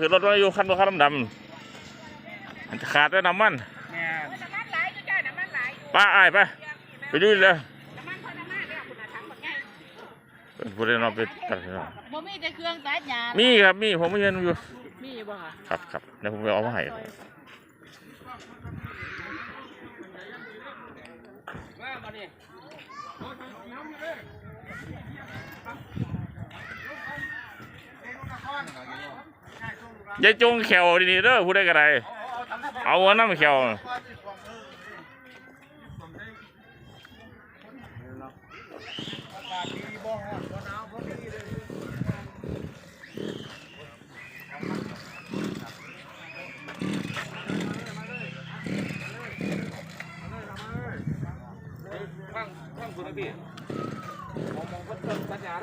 คือรถมาอยู่คันบ่คันดำๆมันจะขาดด้วยน้ำมันแม่น้ำมันหลายอยู่จ้าน้ำมันหลายอยู่ป้าอ้ายไปไปดูเลยน้ำมันพอน้ำมันเนี่ยคุณอาทั้งหมดไงผู้ใดนอนไปตัดสินบ่มีแต่เครื่องตัดหญ้ามีครับมีผมไม่เห็นอยู่มีบ่ค่ะครับครับเดี๋ยวผมไปเอามาให้ยา ยจงแขวดีๆเด้อผู้ใดก็ได้เอาอันน้ำแขวฟังฟังคุณนะพี่มองมองเพิ่นเพิ่นสัญญาเ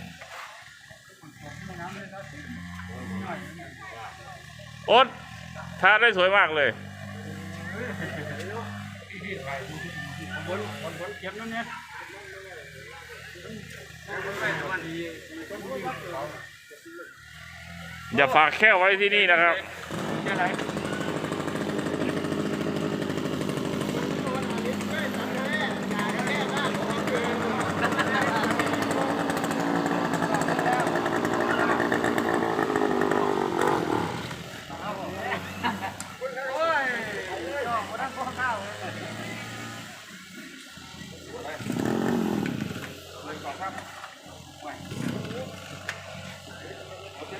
โอ๊ตท่าได้สวยมากเลยบนบนบนเก็บนั่นเนี่ยอย่าฝากแค่ไว้ที่นี่นะครับ จะไหน คือว่าร้านเขาอีเกียนเขาอีกสุดนะร้านเขาอีเกี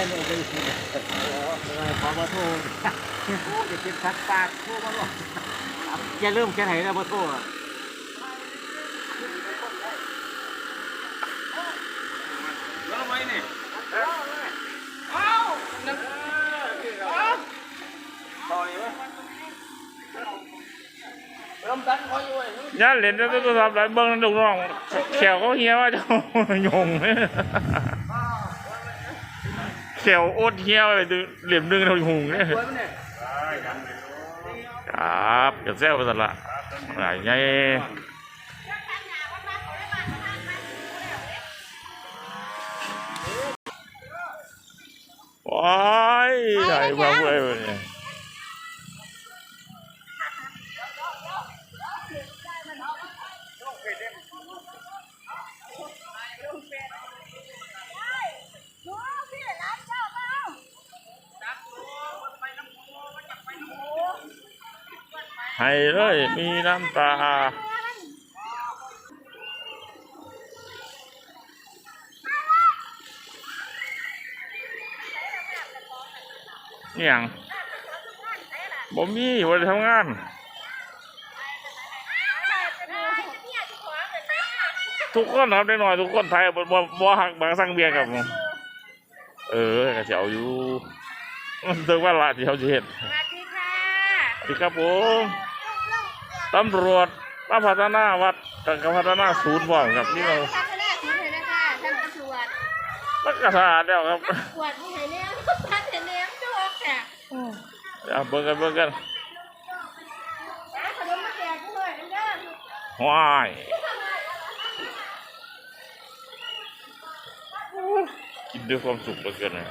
ยนเขาอีกสุดขอมาโทษจะเป็นสักปากโทษมาหรอกอย่าเริ่มแค่ไหนแล้วมาโทษแล้วไว้นี่ยาเหรียญจะต้องทำอะไรเบิ้งลูกน้องแขวเขาเฮียว่าจะยงแขวโอดเฮียไปดูเหลี่ยมดึงเราหงเนี่ยครับเดี๋ยวแซวไปสันละไหนไงว้ายใหญ่มากเลยเนี่ย ให้เลยมีน้ำตา เนี่ยงบ่มีวันทำงานทุกคนทำได้หน่อยทุกคนไทยบ่บ่บ่หักบางสั่งเบียร์กับผมเออก็จะเอาอยู่มันเติมว่าละที่เขาจะเห็นสวัสดีค่ะสวัสดีครับผม ตำรวจมาพัฒนาวัดกับพัฒนาศูนย์บ่องครับนี่เราท่านแรกคุณเห็นนะคะท่านตำรวจรักษาแล้วครับตรวจผู้เห็นแล้วท่านเห็นแล้วจุกค่ะเอาเบิ่งกันเบิ่งกันขนมมาแจกด้วยเด้อว้ายกินด้วยความสุขเหลือเกินนะ